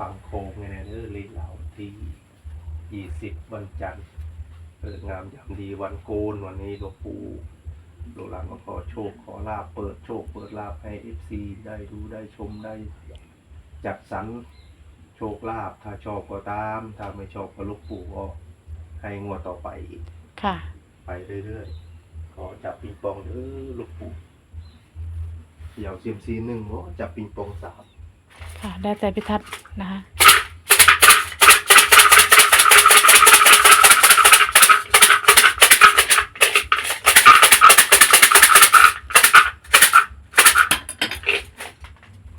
ฟังโค้งไงเนี่ยเด้อลีเหลาที่ยี่สิบวันจันทร์เปิดงามยามดีวันโกนวันนี้หลวงปู่หลวงหลานก็ขอโชคขอลาบเปิดโชคเปิดลาบให้เอฟซีได้ดูได้ชมได้จัดสรรโชคลาภถ้าชอบก็ตาม ถ้าไม่ชอบก็ลูกปู่ก็ให้งวดต่อไปอีกค่ะ ไปเรื่อยๆขอจับปิงปองเด้อลูกปู่เดี่ยวเซียมซีหนึ่งโอ้จับปิงปองสาม ค่ะ ได้แต่พิทัศน์นะคะ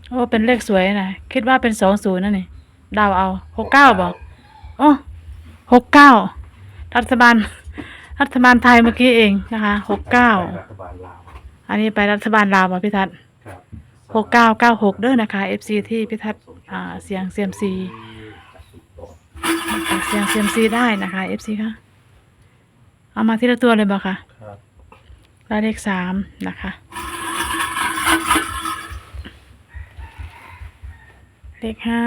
โอ้เป็นเลขสวยนะคิดว่าเป็นสองศูนย์นั่นนี่เดาวเอาหกเก้าบอกโอ้หกเก้ารัฐบาล รัฐบาลไทยเมื่อกี้เองนะคะหกเก้ารัฐบาลลาวอันนี้ไปรัฐบาลลาวมาพิทัศน์ครับ หกเก้าเก้าหกเด้อนะคะ FC ที่พิทัศน์อ่าเสียงเซียมซีจับปิงปองเสียงเซียมซีได้นะคะ FC ค่ะเอามาทีละตัวเลยบ่ค่ะครับได้เลขสามนะคะ เลขห้า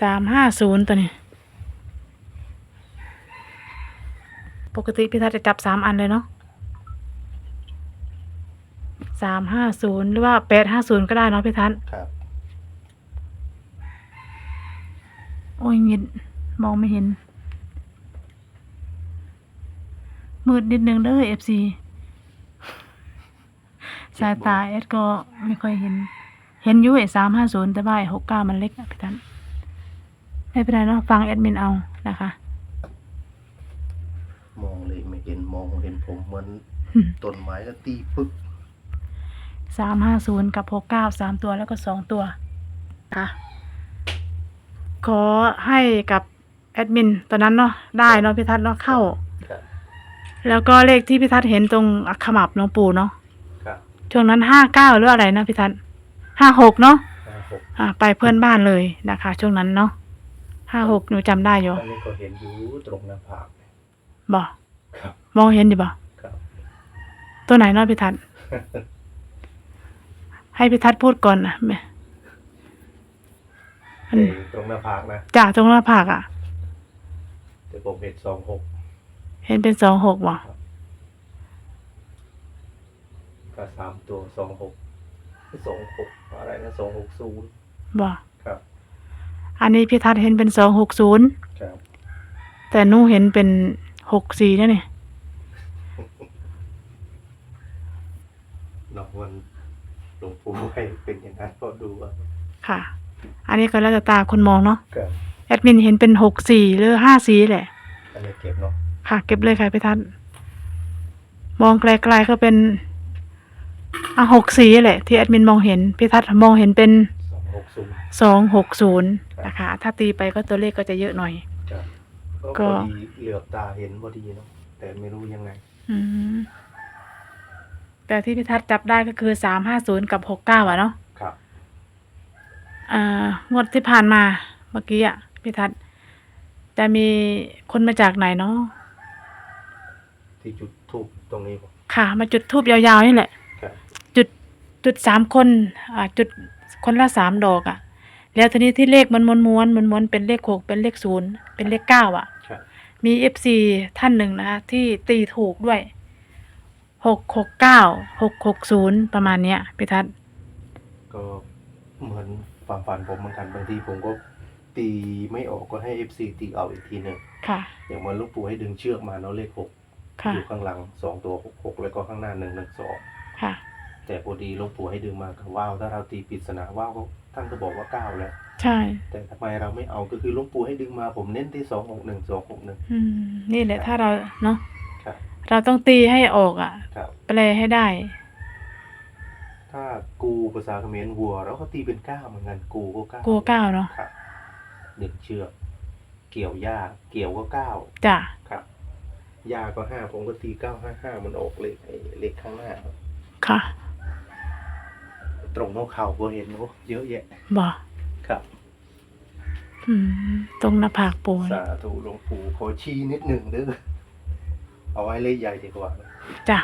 สามห้าศูนย์ตัวนี้ ป กติพี่ทัศน์จะจับสามอันเลยเนาะสามห้าศูนย์หรือว่าแปดห้าศูนย์ก็ได้เนาะพี่ทัศน์ครับ โอ้ยมิดมองไม่เห็น มืดนิดนึงเด้อเอฟซีสายตาเอสก็ไม่ค่อยเห็น เห็นอยู่ไอ้สามห้าศูนย์แต่ว่าหกเก้ามันเล็กอะพี่ท่านไม่เป็นไรเนาะฟังแอดมินเอานะคะ มองเลยไม่เห็นมองเห็นผมเหมือนต้นไม้แล้วตีปึ๊กสามห้าศูนย์กับหกเก้าสามตัวแล้วก็สองตัวค่ะขอให้กับแอดมินตอนนั้นเนาะได้เนาะพี่ทัศน์เนาะเข้า ครับแล้วก็เลขที่พี่ทัศน์เห็นตรงอักขมับหลวงปู่เนาะครับช่วงนั้นห้าเก้าหรืออะไรนะพี่ทัศน์ห้าหกเนาะห้าหกอ่าไปเพื่อนบ้านเลยนะคะ ช่วงนั้นเนาะห้าหกหนูจำได้อยู่อันนี้ก็เห็นอยู่ตรงหน้าผากเนี่ยบอกครับ มองเห็นดิบ่ครับ ตัวไหนเนาะพี่ทัศน์ ให้พี่ทัศน์พูดก่อนนะแม่อันเอ่อตรงหน้าผากนะ จากตรงหน้าผากอะ แต่ผมเห็นสองหกเห็นเป็นสองหกบ่ก็สามตัวสองหกสองหกอะไรนะสองหกศูนย์บ่ครับ อันนี้พี่ทัศน์เห็นเป็นสองหกศูนย์ ครับ แต่หนูเห็นเป็นหกสี่นั่น นี่นอกวันหลวงปู่ให้เป็นอย่างนั้นก็ดูว่าค่ะ อันนี้ก็แล้วแต่ตาคนมองเนาะครับแอดมินเห็นเป็นหกสี่หรือห้าสี่แหละ อันนี้เก็บเนาะค่ะ เก็บเลยค่ะพี่ทัศน์มองไกลๆก็เป็นอะหกสีแหละ ที่แอดมินมองเห็นพี่ทัศน์มองเห็นเป็นสองหกศูนย์สองหกศูนย์นะคะ ถ้าตีไปก็ตัวเลขก็จะเยอะหน่อยครับก็ก็พอดีเหลือบตาเห็นพอดีเนาะแต่ไม่รู้ยังไง อืม แต่ที่พี่ทัศน์จับได้ก็คือสามห้าศูนย์กับหกเก้าอะเนาะครับ อ่างวดที่ผ่านมาเมื่อกี้อะพี่ทัศน์จะมีคนมาจากไหนเนาะที่จุดทูบตรงนี้ผมค่ะ มาจุดทูบยาวๆนี่แหละ ครับ จุดจุดสามคนอ่าจุดคนละสามดอกอะ่ะแล้วทีนี้ที่เลขมันม้วนม้วนม้วนม้วนเป็นเลขหกเป็นเลขศูนย์เป็นเลขเก้าอะครับ มีเอฟซีท่านหนึ่งนะคะที่ตีถูกด้วย หกหกเก้าหกหกศูนย์ประมาณเนี้ยพี่ทัศน์ก็เหมือนความฝันผมเหมือนกันบางทีผมก็ตีไม่ออกก็ให้เอฟซีตีเอาอีกทีหนึ่งค่ะ อย่างเหมือนหลูกปู่ให้ดึงเชือกมาเนาะเลขหกค่ะอยู่ข้างหลังสองตัวหกหกแล้วก็ข้างหน้าหนึ่งหนึ่งสองค่ะ แต่พอดีหลวงปู่ให้ดึงมากับว่าวถ้าเราตีปริศนาว่าวก็ท่านก็บอกว่าเก้าแล้ว ใช่ แต่ทำไมเราไม่เอาก็คือหลวงปู่ให้ดึงมาผมเน้นที่สองหกหนึ่งสองหกหนึ่งอืมนี่แหละถ้าเราเนาะครับ เราต้องตีให้ออกอะ ครับ แปลให้ได้ ถ้ากูภาษาเขมรวัวเราก็ตีเป็นเก้าเหมือนกันกูก็เก้ากูเก้าเนาะครับดึงเชือกเกี่ยวหญ้าเกี่ยวก็เก้าจ้ะครับหญ้าก็ห้าผมก็ตีเก้าห้าห้ามันออกเลขไอ้เลขข้างหน้าครับค่ะตรงนกเขาก็เห็นโอ้เยอะแยะบอกครับ อืมตรงหน้าผากปูสาธุหลวงปู่ขอชี้นิดหนึ่งเด้อ เอาไว้เลขใหญ่ดีกว่านะจ้ะ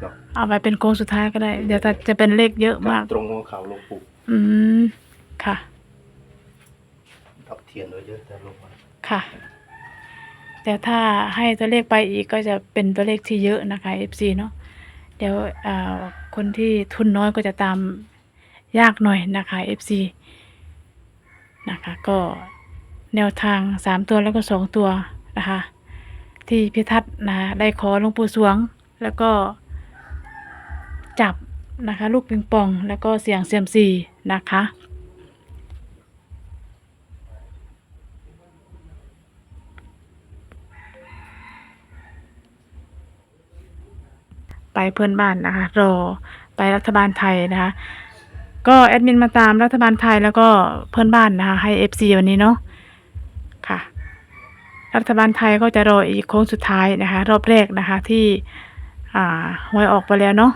ครับ เอาไว้เป็นโค้งสุดท้ายก็ได้ เดี๋ยวแต่จะเป็นเลขเยอะมาก ตรงหัวเขาหลวงปู่อืม ค่ะ ทับเทียนไว้เยอะแต่ลงมาค่ะ แต่ถ้าให้ตัวเลขไปอีกก็จะเป็นตัวเลขที่เยอะนะคะ FC เนาะเดี๋ยวเอ่อคนที่ทุนน้อยก็จะตามยากหน่อยนะคะ FC นะคะ ก็แนวทางสามตัวแล้วก็สองตัวนะคะ ที่พิทัศน์นะได้ขอหลวงปู่สวง แล้วก็จับนะคะลูกปิงปองแล้วก็เสียงเซียมซีนะคะไปเพื่อนบ้านนะคะรอไปรัฐบาลไทยนะคะ ก็แอดมินมาตามรัฐบาลไทยแล้วก็เพื่อนบ้านนะคะให้ FC วันนี้เนาะค่ะ รัฐบาลไทยก็จะรออีกโค้งสุดท้ายนะคะ รอบแรกนะคะที่หวยออกไปแล้วเนาะ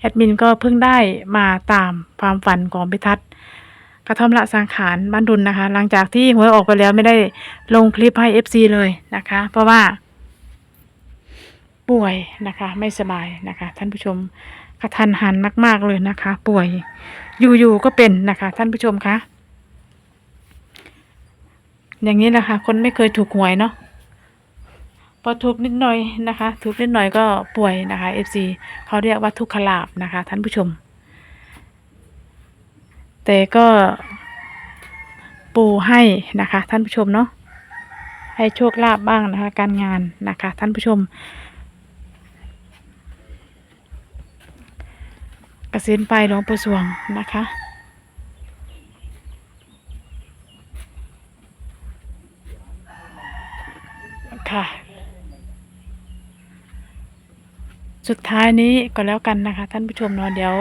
แอดมินก็เพิ่งได้มาตามความฝันของพิทัศน์กระท่อมละสังขารบ้านดุลนะคะ หลังจากที่หวยออกไปแล้วไม่ได้ลงคลิปให้ FC เลยนะคะ เพราะว่าป่วยนะคะ ไม่สบายนะคะ ท่านผู้ชมกระทันหันมาก ๆเลยนะคะ ป่วยอยู่ๆก็เป็นนะคะ ท่านผู้ชมคะ อย่างนี้แหละค่ะ คนไม่เคยถูกหวยเนาะพอถูกนิดหน่อยนะคะ ถูกนิดหน่อยก็ป่วยนะคะ FC เขาเรียกว่าทุกขลาบนะคะ ท่านผู้ชม แต่ก็ปูให้นะคะ ท่านผู้ชมเนาะให้โชคลาภบ้างนะคะ การงานนะคะ ท่านผู้ชมกระสินไปหลวงปู่สวงนะคะ ค่ะ สุดท้ายนี้ก็แล้วกันนะคะ ท่านผู้ชมเนาะเดี๋ยว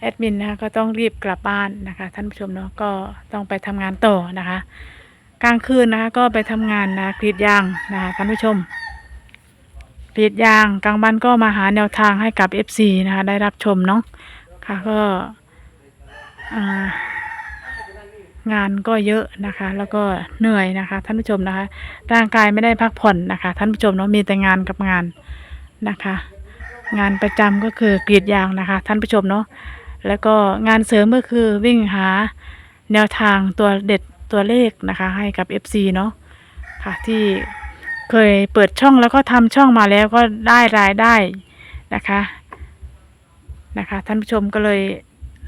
แอดมินนะคะก็ต้องรีบกลับบ้านนะคะ ท่านผู้ชมเนาะก็ต้องไปทำงานต่อนะคะ กลางคืนนะคะก็ไปทำงานนะกรีดยางนะคะท่านผู้ชมกรีดยางกลางวันก็มาหาแนวทางให้กับ FC นะคะ ได้รับชมเนาะค่ะก็อ่า งานก็เยอะนะคะ แล้วก็เหนื่อยนะคะ ท่านผู้ชมนะคะ ร่างกายไม่ได้พักผ่อนนะคะ ท่านผู้ชมเนาะมีแต่งานกับงานนะคะ งานประจำก็คือกรีดยางนะคะ ท่านผู้ชมเนาะแล้วก็งานเสริมก็คือวิ่งหาแนวทางตัวเด็ดตัวเลขนะคะ ให้กับ FC เนาะค่ะที่เคยเปิดช่องแล้วก็ทำช่องมาแล้วก็ได้รายได้นะคะนะคะ ท่านผู้ชมก็เลย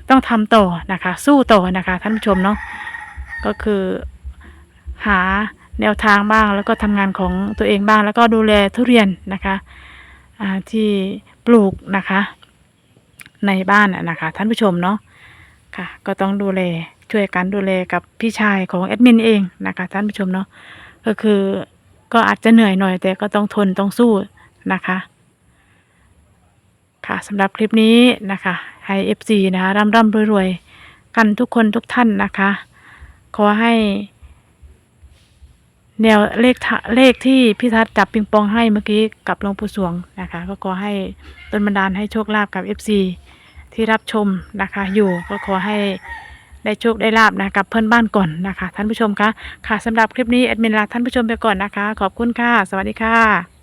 ต้องทำต่อนะคะ สู้ต่อนะคะ ท่านผู้ชมเนาะ ก็คือหาแนวทางบ้างแล้วก็ทำงานของตัวเองบ้าง แล้วก็ดูแลทุเรียนนะคะที่ปลูกนะคะ ในบ้านน่ะคะ ท่านผู้ชมเนาะค่ะ ก็ต้องดูแลช่วยกันดูแลกับพี่ชายของแอดมินเองนะคะท่านผู้ชมเนาะก็คือก็อาจจะเหนื่อยหน่อย แต่ก็ต้องทนต้องสู้นะคะค่ะสำหรับคลิปนี้นะคะให้ FC นะคะร่ำร่ำรวยๆกันทุกคนทุกท่านนะคะ ขอให้ แนวเลขทะเลขที่พี่ทัศน์จับปิงปองให้เมื่อกี้กับหลวงปู่สวงนะคะ ก็ขอให้ต้นบันดาลให้โชคลาภกับ FC ที่รับชมนะคะ อยู่ก็ขอให้ได้โชคได้ลาบนะกับเพื่อนบ้านก่อนนะคะ ท่านผู้ชมคะค่ะสำหรับคลิปนี้แอดมินลาท่านผู้ชมไปก่อนนะคะ ขอบคุณค่ะ สวัสดีค่ะ